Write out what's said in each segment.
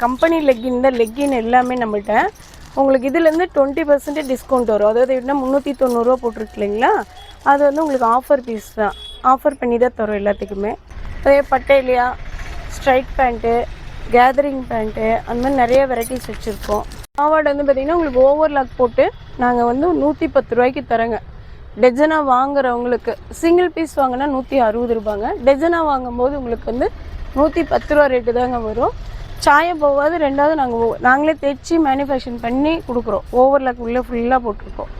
Company legging தான் legging எல்லாமே நம்மகிட்ட உங்களுக்கு இதுலேருந்து டுவெண்ட்டி பர்சன்டேஜ் டிஸ்கவுண்ட் வரும். அதாவது எப்படின்னா முந்நூற்றி தொண்ணூறுரூவா போட்டிருக்கு இல்லைங்களா? அது வந்து உங்களுக்கு ஆஃபர் பீஸ் தான். ஆஃபர் பண்ணி தான் தரோம் எல்லாத்துக்குமே. அதே பட்டேலியா ஸ்ட்ரைட் பேண்ட்டு கேதரிங் பேண்ட்டு அந்த மாதிரி நிறைய வெரைட்டிஸ் வச்சுருக்கோம். பாவாடை வந்து பார்த்திங்கன்னா உங்களுக்கு ஓவர்லாக் போட்டு நாங்கள் வந்து நூற்றி பத்து ரூபாய்க்கு தரேங்க டெஜனாக வாங்குறவங்களுக்கு சிங்கிள் பீஸ் வாங்கினா நூற்றி அறுபது ரூபாங்க. டெஜனாக வாங்கும்போது உங்களுக்கு வந்து நூற்றி பத்து ரூபா ரேட்டு தாங்க வரும். சாயம் போகாது ரெண்டாவது நாங்கள் நாங்களே தைச்சி மேனுஃபேக்சர் பண்ணி கொடுக்குறோம். ஓவர்லாக் உள்ளே ஃபுல்லாக போட்டிருக்கோம்.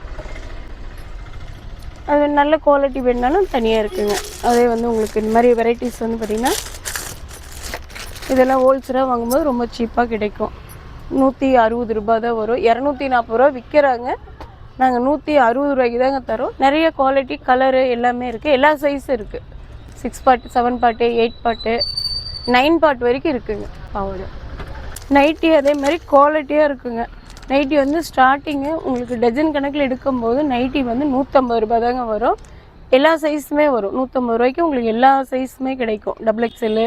அது நல்ல குவாலிட்டி வேணுனாலும் தனியாக இருக்குங்க. அதே வந்து உங்களுக்கு இந்த மாதிரி வெரைட்டிஸ் வந்து பார்த்திங்கன்னா இதெல்லாம் ஹோல்சேலாக வாங்கும்போது ரொம்ப சீப்பாக கிடைக்கும். நூற்றி அறுபது ரூபாய் தான் வரும். இரநூத்தி நாற்பது ரூபா விற்கிறாங்க நாங்கள் நூற்றி அறுபது ரூபாய்க்கு தாங்க தரோம். நிறைய குவாலிட்டி கலரு எல்லாமே இருக்குது எல்லா சைஸும் இருக்குது six part seven part eight part nine part வரைக்கும் இருக்குங்க. பாவாடை. நைட்டி அதே மாதிரி குவாலிட்டியாக இருக்குங்க. நைட்டி வந்து ஸ்டார்டிங்கு உங்களுக்கு டஜன் கணக்கில் எடுக்கும்போது நைட்டி வந்து நூற்றம்பது ரூபா தாங்க வரும். எல்லா சைஸுமே வரும். நூற்றம்பது ரூபாய்க்கு உங்களுக்கு எல்லா சைஸுமே கிடைக்கும். Double XL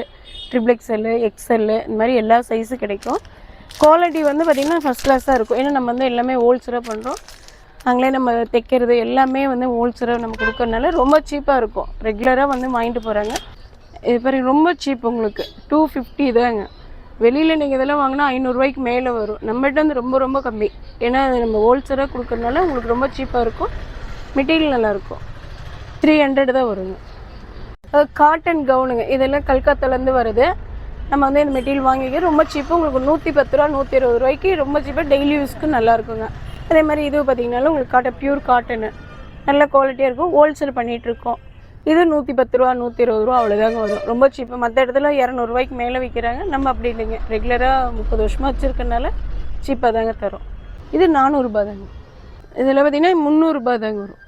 triple XL XL இந்த மாதிரி எல்லா சைஸும் கிடைக்கும். குவாலிட்டி வந்து பார்த்திங்கன்னா ஃபஸ்ட் கிளாஸாக இருக்கும். ஏன்னா நம்ம வந்து எல்லாமே ஹோல்சேலாக பண்ணுறோம் நாங்களே நம்ம தைக்கிறது எல்லாமே வந்து ஹோல்சேலாக நம்ம கொடுக்கறனால ரொம்ப சீப்பாக இருக்கும். ரெகுலராக வந்து வாங்கிட்டு போகிறாங்க இது பாருங்க ரொம்ப சீப் உங்களுக்கு. டூ ஃபிஃப்டி தாங்க. வெளியில் நீங்கள் இதெல்லாம் வாங்கினா ஐநூறுரூவாய்க்கு மேலே வரும். நம்மகிட்ட வந்து ரொம்ப ரொம்ப கம்மி. ஏன்னா அது நம்ம ஹோல்சேலாக கொடுக்குறதுனால உங்களுக்கு ரொம்ப சீப்பாக இருக்கும். மெட்டீரியல் நல்லாயிருக்கும் த்ரீ ஹண்ட்ரட் தான் வருங்க. காட்டன் கவுனுங்க இதெல்லாம் கல்கத்தாலேருந்து வருது. நம்ம வந்து இந்த மெட்டீரியல் வாங்கிக்க ரொம்ப சீப்பு உங்களுக்கு நூற்றி பத்து ரூபா நூற்றி இருபது ரூபாய்க்கு ரொம்ப சீப்பாக டெய்லி யூஸ்க்கு நல்லா இருக்குங்க. அதே மாதிரி இது பார்த்தீங்கனாலும் உங்களுக்கு காட்டன் பியூர் காட்டனு நல்ல குவாலிட்டியாக இருக்கும். ஹோல்சேல் பண்ணிகிட்ருக்கோம் இது நூற்றி பத்து ரூபா நூற்றி இருபது ரூபா அவ்வளோதாங்க வரும். ரொம்ப சீப்பு மற்ற இடத்துல இரநூறுவாய்க்கு மேலே விற்கிறாங்க நம்ம அப்படி இல்லைங்க. ரெகுலராக முப்பது வருஷமாக வச்சுருக்கனால சீப்பாக தாங்க தரோம். இது நானூறுரூபா தாங்க. இதில் பார்த்தீங்கன்னா முந்நூறுரூபா தாங்க வரும்.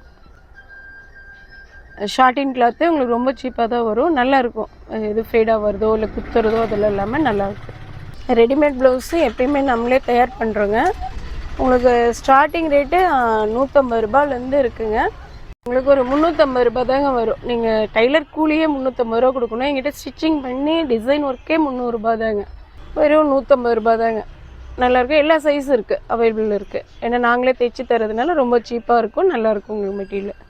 ஷார்டின் கிளாத்து உங்களுக்கு ரொம்ப சீப்பாக தான் வரும். நல்லாயிருக்கும் எது ஃபேடாக வருதோ இல்லை குத்துறதோ அதெல்லாம் இல்லாமல் நல்லாயிருக்கும் ரெடிமேட் ப்ளவுஸு எப்பயுமே நம்மளே தயார் பண்ணுறோங்க உங்களுக்கு ஸ்டார்டிங் ரேட்டு நூற்றம்பது ரூபாயிலேருந்து இருக்குங்க. உங்களுக்கு ஒரு முந்நூற்றம்பது ரூபாய் தாங்க வரும். நீங்கள் டைலர் கூலியே முந்நூற்றம்பது ரூபா கொடுக்கணும். எங்கிட்ட ஸ்டிச்சிங் பண்ணி டிசைன் ஒர்க்கே முந்நூறுரூபா தாங்க. வெறும் நூற்றம்பது ரூபா தாங்க. நல்லாயிருக்கும் எல்லா சைஸும் இருக்குது அவைலபிள் இருக்குது ஏன்னா நாங்களே தைச்சி தரதுனால ரொம்ப சீப்பாக இருக்கும். நல்லாயிருக்கும் உங்களுக்கு மெட்டீரியல்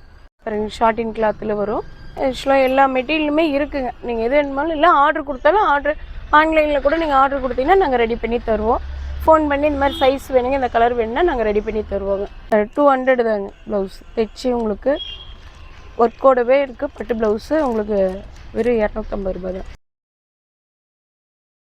பாருங்க ஷார்டின் கிளாத்தில் வரும். ஆக்சுவலாக எல்லா மெட்டீரியலுமே இருக்குதுங்க நீங்கள் எது வேணுமாலும் இல்லை ஆர்டர் கொடுத்தாலும் ஆர்டர் ஆன்லைனில் கூட நீங்கள் ஆர்டர் கொடுத்தீங்கன்னா நாங்கள் ரெடி பண்ணி தருவோம். ஃபோன் பண்ணி இந்த மாதிரி சைஸ் வேணுங்க இந்த கலர் வேணும்னா நாங்கள் ரெடி பண்ணி தருவோங்க. டூ ஹண்ட்ரட் தாங்க ப்ளவுஸ் தைச்சி உங்களுக்கு ஒர்க்கோடவே இருக்குது பட்டு ப்ளவுஸு உங்களுக்கு வெறும் இரநூத்தம்பது ரூபாய் தான்.